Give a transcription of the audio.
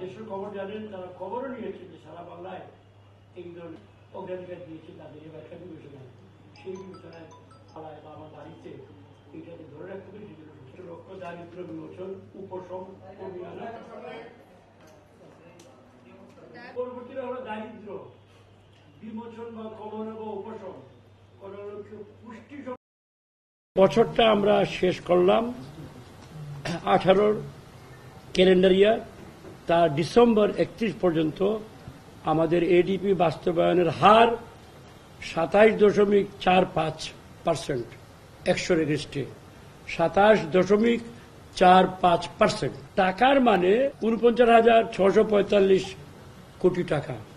যেসব খবর জানেন তারা খবরও নিয়েছেন যে সারা বাংলায় ধরনের অগ্রাধিকার দিয়েছে তাদের এবার বিবেচনায় সেই বিবেচনায় পাড়ায় বা আমার বাড়িতে এইটাকে ধরে রাখতে হবে সেজন্য সুস্থ লক্ষ্য দারিদ্র বিমোচন উপশম কমিয়ে আনা হলো দারিদ্র, বিমোচন বা কমানো বা উপশম পুষ্টি বছরটা আমরা শেষ করলাম। আঠারোর ক্যালেন্ডার ইয়ার তার ডিসেম্বর একত্রিশ পর্যন্ত আমাদের এডিপি বাস্তবায়নের হার সাতাইশ দশমিক চার পাঁচ পার্সেন্ট, একশো রেজিস্ট্রে। সাতাশ দশমিক চার পাঁচ পার্সেন্ট। টাকার মানে উনপঞ্চাশ হাজার ছশো পঁয়তাল্লিশ কোটি টাকা।